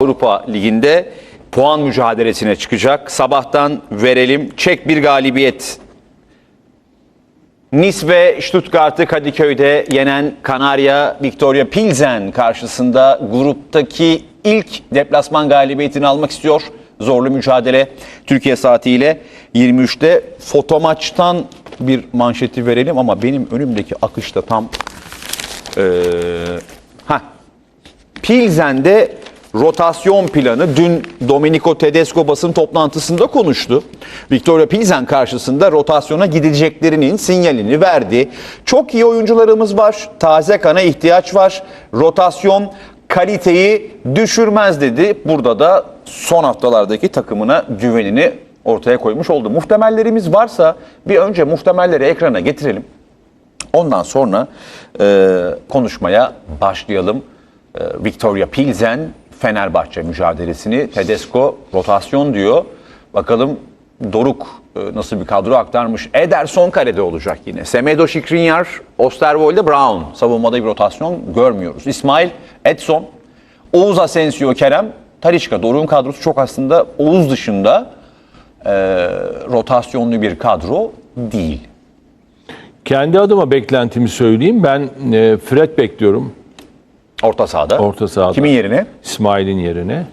Avrupa Ligi'nde puan mücadelesine çıkacak. Sabahtan verelim. Çek bir galibiyet. Nice ve Stuttgart'ı Kadıköy'de yenen Kanarya Victoria Pilsen karşısında gruptaki ilk deplasman galibiyetini almak istiyor. Zorlu mücadele Türkiye saatiyle 23'te foto maçtan bir manşeti verelim ama benim önümdeki akışta tam eee ha Pilsen'de rotasyon planı dün Domenico Tedesco basın toplantısında konuştu. Victoria Pilsen karşısında rotasyona gideceklerinin sinyalini verdi. Çok iyi oyuncularımız var. Taze kana ihtiyaç var. Rotasyon kaliteyi düşürmez dedi. Burada da son haftalardaki takımına güvenini ortaya koymuş oldu. Muhtemellerimiz varsa bir önce muhtemelleri ekrana getirelim. Ondan sonra e, konuşmaya başlayalım. E, Victoria Pilsen Fenerbahçe mücadelesini Tedesco rotasyon diyor. Bakalım Doruk e, nasıl bir kadro aktarmış. Ederson kalede olacak yine. Semedo Şikrinyar, Osterwolde Brown. Savunmada bir rotasyon görmüyoruz. İsmail, Edson, Oğuz Asensio, Kerem, Talisca. Doruk'un kadrosu çok aslında Oğuz dışında e, rotasyonlu bir kadro değil. Kendi adıma beklentimi söyleyeyim. Ben e, Fred bekliyorum Orta sahada. orta sahada. Kimin yerine? İsmail'in yerine.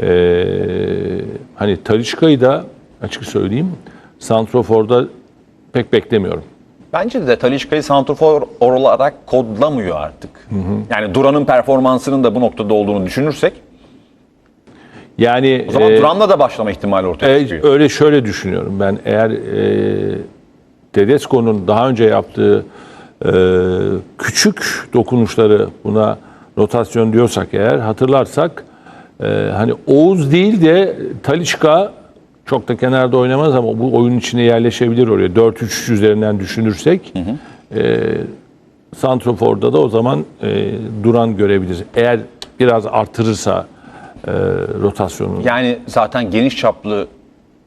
Ee, hani Talişka'yı da açık söyleyeyim. Santrofor'da pek beklemiyorum. Bence de Talişka'yı santrfor olarak kodlamıyor artık. Yani Duran'ın performansının da bu noktada olduğunu düşünürsek Yani o zaman e, Duran'la da başlama ihtimali ortaya e, çıkıyor. öyle şöyle düşünüyorum ben. Eğer e, Tedesco'nun daha önce yaptığı e, küçük dokunuşları buna rotasyon diyorsak eğer hatırlarsak e, hani Oğuz değil de Talişka çok da kenarda oynamaz ama bu oyun içine yerleşebilir oraya. 4-3 üzerinden düşünürsek. E, Santrofor'da da o zaman e, Duran görebiliriz. Eğer biraz artırırsa e, rotasyonunu. Yani zaten geniş çaplı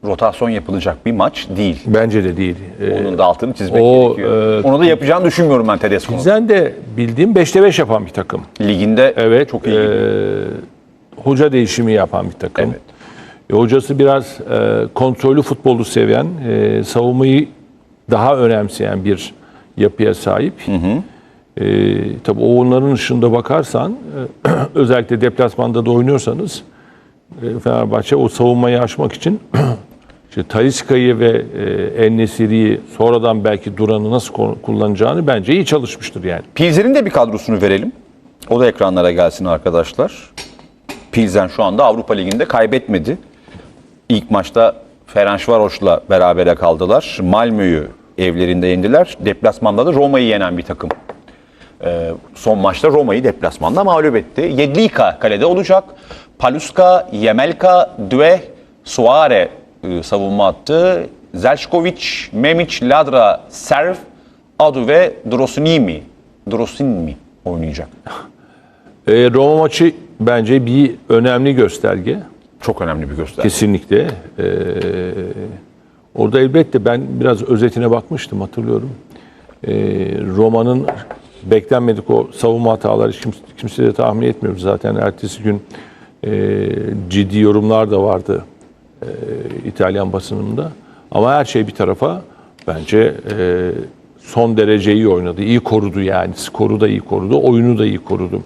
rotasyon yapılacak bir maç değil. Bence de değil. E, Onun da altını çizmek o, gerekiyor. e, Onu da yapacağını düşünmüyorum ben Tedesco'nun. Bizden de bildiğim 5'te 5 yapan bir takım. Liginde Evet. çok iyi. e, hoca değişimi yapan bir takım. Evet. E, hocası biraz e, kontrollü futbolu seven, e, savunmayı daha önemseyen bir yapıya sahip. E, tabii onların ışığında bakarsan, e, özellikle deplasmanda da oynuyorsanız, e, Fenerbahçe o savunmayı aşmak için işte Taliska'yı ve e, En-Nesyri'yi sonradan belki Duran'ı nasıl kullanacağını bence iyi çalışmıştır yani. Pilsen'in de bir kadrosunu verelim. O da ekranlara gelsin arkadaşlar. Pilsen şu anda Avrupa Ligi'nde kaybetmedi. İlk maçta Ferencvaros'la berabere kaldılar. Malmö'yü evlerinde yendiler. Deplasmanda da Roma'yı yenen bir takım. Ee, son maçta Roma'yı deplasmanda mağlup etti. Yedlika kalede olacak. Paluska, Yemelka, Due, Suare savunma attı. Zelşkovic, Memic, Ladra, Serv, Adu ve Drosinimi. Drosinmi oynayacak. E, Roma maçı bence bir önemli gösterge. Çok önemli bir gösterge. Kesinlikle. E, orada elbette ben biraz özetine bakmıştım hatırlıyorum. E, Roma'nın beklenmedik o savunma hataları hiç kimse, kimse de tahmin etmiyordu zaten. Ertesi gün e, ciddi yorumlar da vardı e, İtalyan basınında. Ama her şey bir tarafa bence e, son derece iyi oynadı. İyi korudu yani. Skoru da iyi korudu. Oyunu da iyi korudu.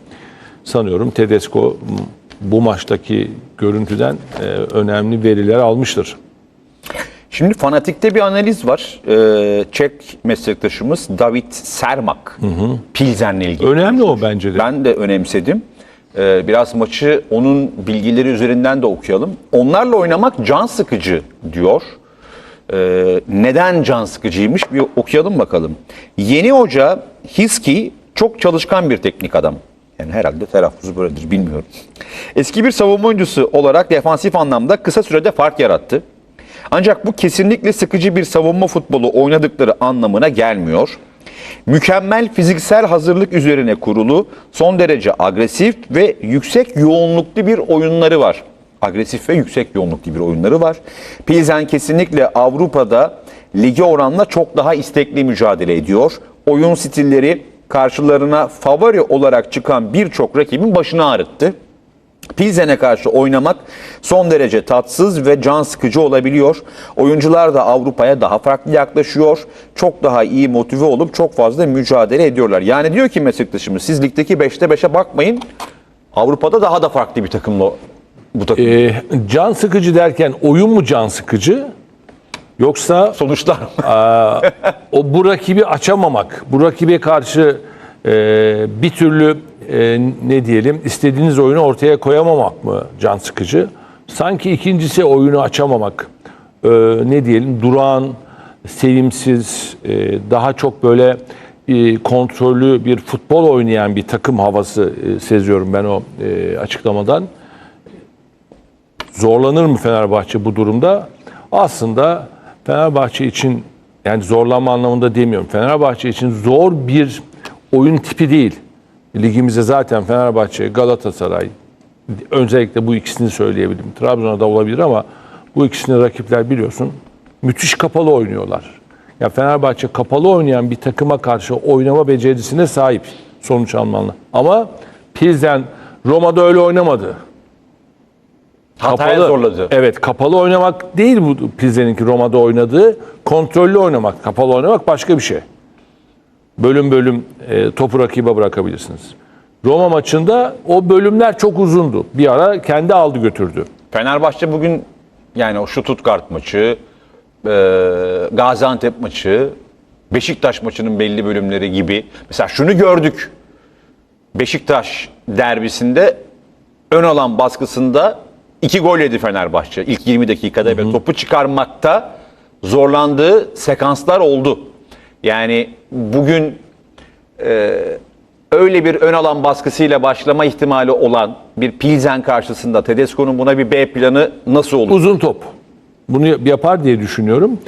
Sanıyorum Tedesco bu maçtaki görüntüden e, önemli veriler almıştır. Şimdi Fanatik'te bir analiz var. Ee, Çek meslektaşımız David Sermak. Pilsen'le ilgili. Önemli o bence de. Ben de önemsedim. Ee, biraz maçı onun bilgileri üzerinden de okuyalım. Onlarla oynamak can sıkıcı diyor. Ee, neden can sıkıcıymış bir okuyalım bakalım. Yeni hoca Hiski çok çalışkan bir teknik adam. Yani herhalde telaffuzu böyledir bilmiyorum. Eski bir savunma oyuncusu olarak defansif anlamda kısa sürede fark yarattı. Ancak bu kesinlikle sıkıcı bir savunma futbolu oynadıkları anlamına gelmiyor. Mükemmel fiziksel hazırlık üzerine kurulu, son derece agresif ve yüksek yoğunluklu bir oyunları var. Agresif ve yüksek yoğunluklu bir oyunları var. Pilsen kesinlikle Avrupa'da lige oranla çok daha istekli mücadele ediyor. Oyun stilleri karşılarına favori olarak çıkan birçok rakibin başını ağrıttı. Pilsen'e karşı oynamak son derece tatsız ve can sıkıcı olabiliyor. Oyuncular da Avrupa'ya daha farklı yaklaşıyor. Çok daha iyi motive olup çok fazla mücadele ediyorlar. Yani diyor ki meslektaşımız siz ligdeki 5'te 5'e bakmayın. Avrupa'da daha da farklı bir takımla bu takım. Ee, can sıkıcı derken oyun mu can sıkıcı? Yoksa Sonuçlar. o bu rakibi açamamak, bu rakibe karşı e, bir türlü e, ne diyelim istediğiniz oyunu ortaya koyamamak mı can sıkıcı? Sanki ikincisi oyunu açamamak, e, ne diyelim durağan, sevimsiz, e, daha çok böyle e, kontrollü bir futbol oynayan bir takım havası e, seziyorum ben o e, açıklamadan. Zorlanır mı Fenerbahçe bu durumda? Aslında Fenerbahçe için yani zorlanma anlamında demiyorum. Fenerbahçe için zor bir oyun tipi değil. Ligimizde zaten Fenerbahçe, Galatasaray özellikle bu ikisini söyleyebilirim. Trabzon'a da olabilir ama bu ikisini rakipler biliyorsun müthiş kapalı oynuyorlar. Ya Fenerbahçe kapalı oynayan bir takıma karşı oynama becerisine sahip sonuç almanla. Ama Pilsen Roma'da öyle oynamadı. Hataya zorladı. Evet kapalı oynamak değil bu Pilsen'inki Roma'da oynadığı. Kontrollü oynamak, kapalı oynamak başka bir şey. Bölüm bölüm e, topu rakibe bırakabilirsiniz. Roma maçında o bölümler çok uzundu. Bir ara kendi aldı götürdü. Fenerbahçe bugün yani o Stuttgart maçı, e, Gaziantep maçı, Beşiktaş maçının belli bölümleri gibi. Mesela şunu gördük. Beşiktaş derbisinde ön alan baskısında iki gol yedi Fenerbahçe. İlk 20 dakikada ve topu çıkarmakta zorlandığı sekanslar oldu. Yani bugün öyle bir ön alan baskısıyla başlama ihtimali olan bir Pilsen karşısında Tedesco'nun buna bir B planı nasıl olur? Uzun top. Bunu yapar diye düşünüyorum.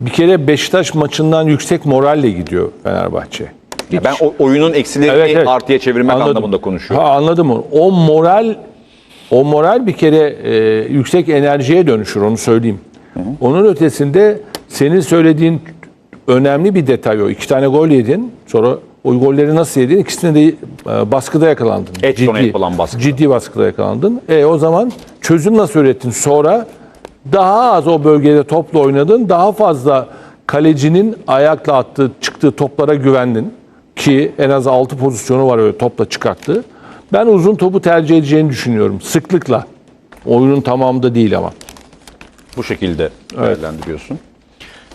Bir kere Beşiktaş maçından yüksek moralle gidiyor Fenerbahçe. Ya ben o oyunun eksilerini Evet, evet. artıya çevirmek Anladım. anlamında konuşuyorum. Ha, anladım onu. O moral o moral bir kere e, yüksek enerjiye dönüşür onu söyleyeyim. Onun ötesinde senin söylediğin önemli bir detay o. İki tane gol yedin. Sonra o golleri nasıl yedin? İkisine de e, baskıda yakalandın. Edge'den yapılan baskıda. Ciddi baskıda yakalandın. E o zaman çözüm nasıl ürettin? Sonra daha az o bölgede topla oynadın. Daha fazla kalecinin ayakla attığı, çıktığı toplara güvendin. Ki en az 6 pozisyonu var öyle topla çıkarttı. Ben uzun topu tercih edeceğini düşünüyorum. Sıklıkla. Oyunun tamamında değil ama. Bu şekilde değerlendiriyorsun.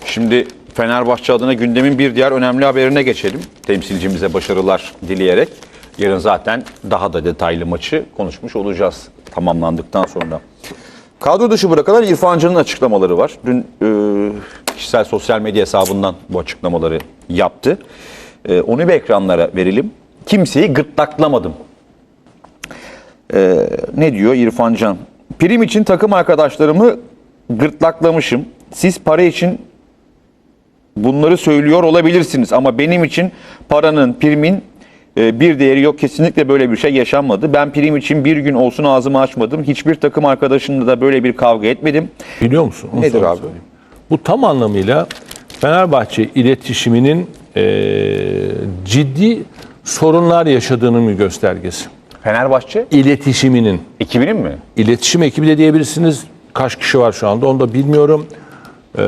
Şimdi Fenerbahçe adına gündemin bir diğer önemli haberine geçelim. Temsilcimize başarılar dileyerek. Yarın zaten daha da detaylı maçı konuşmuş olacağız tamamlandıktan sonra. Kadro dışı bırakılan İrfan Can'ın açıklamaları var. Dün e, kişisel sosyal medya hesabından bu açıklamaları yaptı. E, onu bir ekranlara verelim. Kimseyi gırtlaklamadım Ee, ne diyor İrfan Can? Prim için takım arkadaşlarımı gırtlaklamışım. Siz para için bunları söylüyor olabilirsiniz ama benim için paranın, primin e, bir değeri yok. Kesinlikle böyle bir şey yaşanmadı. Ben prim için bir gün olsun ağzımı açmadım. Hiçbir takım arkadaşımla da böyle bir kavga etmedim. Biliyor musun? Onu Nedir abi? söyleyeyim. Bu tam anlamıyla Fenerbahçe iletişiminin eee, ciddi sorunlar yaşadığının bir göstergesi. Fenerbahçe İletişiminin. 2000'in mi? İletişim ekibi de diyebilirsiniz. Kaç kişi var şu anda onu da bilmiyorum. Ee,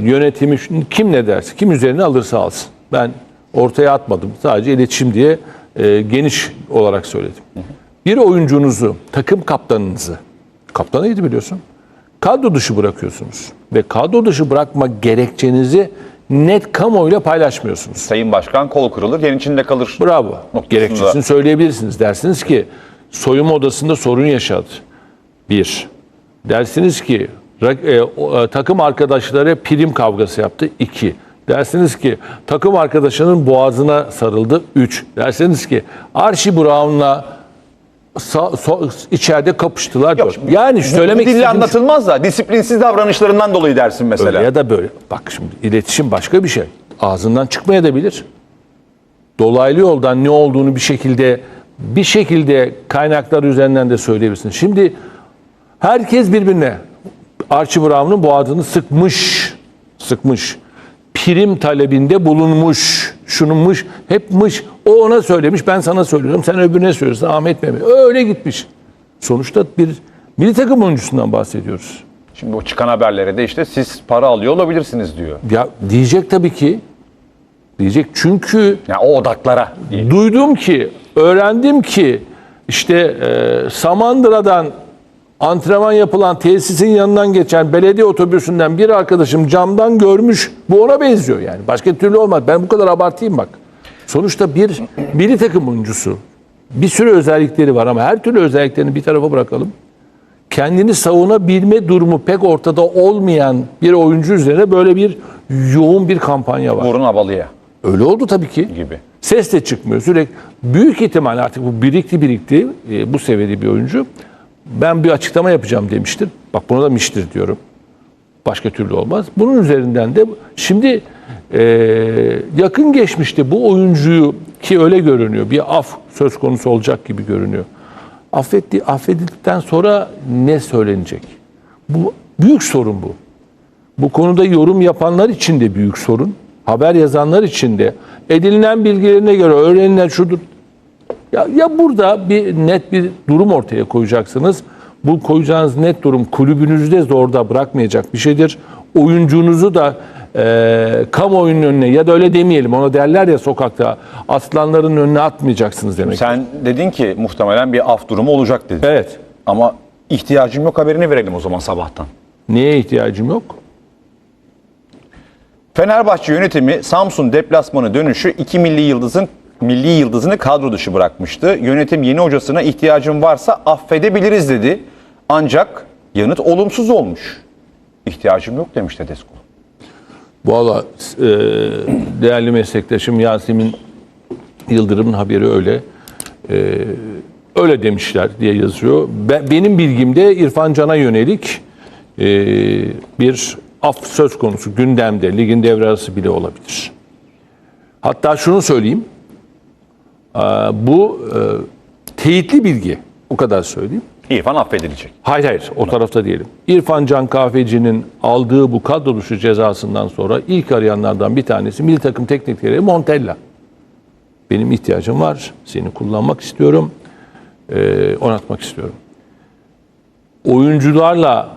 yönetimi kim ne derse, kim üzerine alırsa alsın. Ben ortaya atmadım. Sadece iletişim diye e, geniş olarak söyledim. Bir oyuncunuzu, takım kaptanınızı, kaptanıydı biliyorsun, kadro dışı bırakıyorsunuz. Ve kadro dışı bırakma gerekçenizi net kamuoyuyla paylaşmıyorsunuz. Sayın Başkan kol kırılır, yen içinde kalır. Bravo. Noktasında. Gerekçesini söyleyebilirsiniz. Dersiniz ki soyunma odasında sorun yaşadı. Bir. Dersiniz ki e, e, takım arkadaşları prim kavgası yaptı. İki. Dersiniz ki takım arkadaşının boğazına sarıldı. Üç. Dersiniz ki Archie Brown'la sa- so- içeride kapıştılar. Yok, şimdi yani söylemek istediğim anlatılmaz da disiplinsiz davranışlarından dolayı dersin mesela. Öyle ya da böyle. Bak şimdi iletişim başka bir şey. Ağzından çıkmaya da bilir. Dolaylı yoldan ne olduğunu bir şekilde bir şekilde kaynaklar üzerinden de söyleyebilirsin. Şimdi herkes birbirine Archie Brown'un boğazını sıkmış. Sıkmış. Prim talebinde bulunmuş. Şununmuş. Hep mış. O ona söylemiş. Ben sana söylüyorum. Sen öbürüne söylüyorsun. Ahmet Mehmet. Öyle gitmiş. Sonuçta bir milli takım oyuncusundan bahsediyoruz. Şimdi o çıkan haberlere de işte siz para alıyor olabilirsiniz diyor. Ya diyecek tabii ki. Diyecek çünkü Yani o odaklara. diye. duydum ki, öğrendim ki işte e, Samandıra'dan antrenman yapılan tesisin yanından geçen belediye otobüsünden bir arkadaşım camdan görmüş. Bu ona benziyor yani. Başka türlü olmaz. Ben bu kadar abartayım bak. Sonuçta bir milli takım oyuncusu. Bir sürü özellikleri var ama her türlü özelliklerini bir tarafa bırakalım. Kendini savunabilme durumu pek ortada olmayan bir oyuncu üzerine böyle bir yoğun bir kampanya var. Burun Havalı'ya Öyle oldu tabii ki. gibi. Ses de çıkmıyor. Sürekli büyük ihtimal artık bu birikti birikti e, bu seviyede bir oyuncu. Ben bir açıklama yapacağım demiştir. Bak buna da miştir diyorum. Başka türlü olmaz. Bunun üzerinden de şimdi e, yakın geçmişte bu oyuncuyu ki öyle görünüyor. Bir af söz konusu olacak gibi görünüyor. Affetti, affedildikten sonra ne söylenecek? Bu büyük sorun bu. Bu konuda yorum yapanlar için de büyük sorun. Haber yazanlar için de edinilen bilgilerine göre öğrenilen şudur. Ya, ya burada bir net bir durum ortaya koyacaksınız. Bu koyacağınız net durum kulübünüzü de zorda bırakmayacak bir şeydir. Oyuncunuzu da e, kamuoyunun önüne ya da öyle demeyelim ona derler ya sokakta aslanların önüne atmayacaksınız demek. Sen dedin ki muhtemelen bir af durumu olacak dedin. Evet. Ama ihtiyacım yok haberini verelim o zaman sabahtan. Neye ihtiyacım yok? Fenerbahçe yönetimi Samsun deplasmanı dönüşü iki milli yıldızın milli yıldızını kadro dışı bırakmıştı. Yönetim yeni hocasına ihtiyacım varsa affedebiliriz dedi. Ancak yanıt olumsuz olmuş. İhtiyacım yok demiş Tedesco. Valla e, değerli meslektaşım Yasemin Yıldırım'ın haberi öyle. E, öyle demişler diye yazıyor. Be- benim bilgimde İrfan Can'a yönelik e, bir af söz konusu gündemde. Ligin devre arası bile olabilir. Hatta şunu söyleyeyim. E, bu e, teyitli bilgi. O kadar söyleyeyim. İrfan affedilecek. Hayır hayır o tarafta diyelim. İrfan Can Kahveci'nin aldığı bu kadro dışı cezasından sonra ilk arayanlardan bir tanesi milli takım teknik direktörü Montella. Benim ihtiyacım var. Seni kullanmak istiyorum. Ee, oynatmak istiyorum. Oyuncularla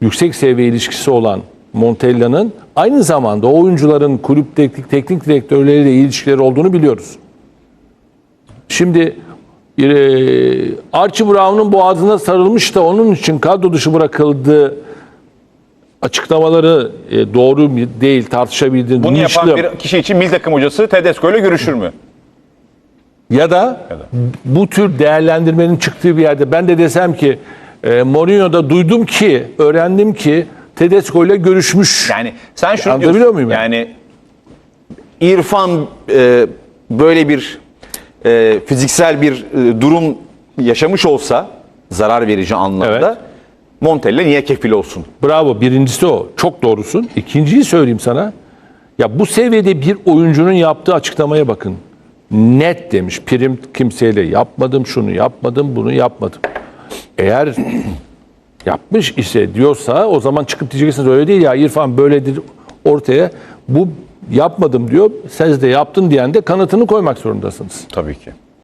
yüksek seviye ilişkisi olan Montella'nın aynı zamanda oyuncuların kulüp teknik, teknik direktörleriyle ilişkileri olduğunu biliyoruz. Şimdi e, Archie Brown'un boğazına sarılmış da onun için kadro dışı bırakıldığı açıklamaları e, doğru değil tartışabildiğini Bunu yapan bir kişi için milli takım hocası Tedesco ile görüşür mü? Ya da bu tür değerlendirmenin çıktığı bir yerde ben de desem ki e, Mourinho'da duydum ki, öğrendim ki Tedesco ile görüşmüş. Yani sen şunu Anlatabiliyor diyorsun. muyum yani? Yani İrfan e, böyle bir e, fiziksel bir e, durum yaşamış olsa zarar verici anlamda Evet. Montella niye kefil olsun? Bravo. Birincisi o. Çok doğrusun. İkinciyi söyleyeyim sana. Ya bu seviyede bir oyuncunun yaptığı açıklamaya bakın. Net demiş. Prim kimseyle yapmadım, şunu yapmadım, bunu yapmadım. Eğer yapmış ise diyorsa o zaman çıkıp diyeceksiniz öyle değil ya İrfan böyledir ortaya. Bu yapmadım diyor. Siz de yaptın diyen de kanıtını koymak zorundasınız. Tabii ki.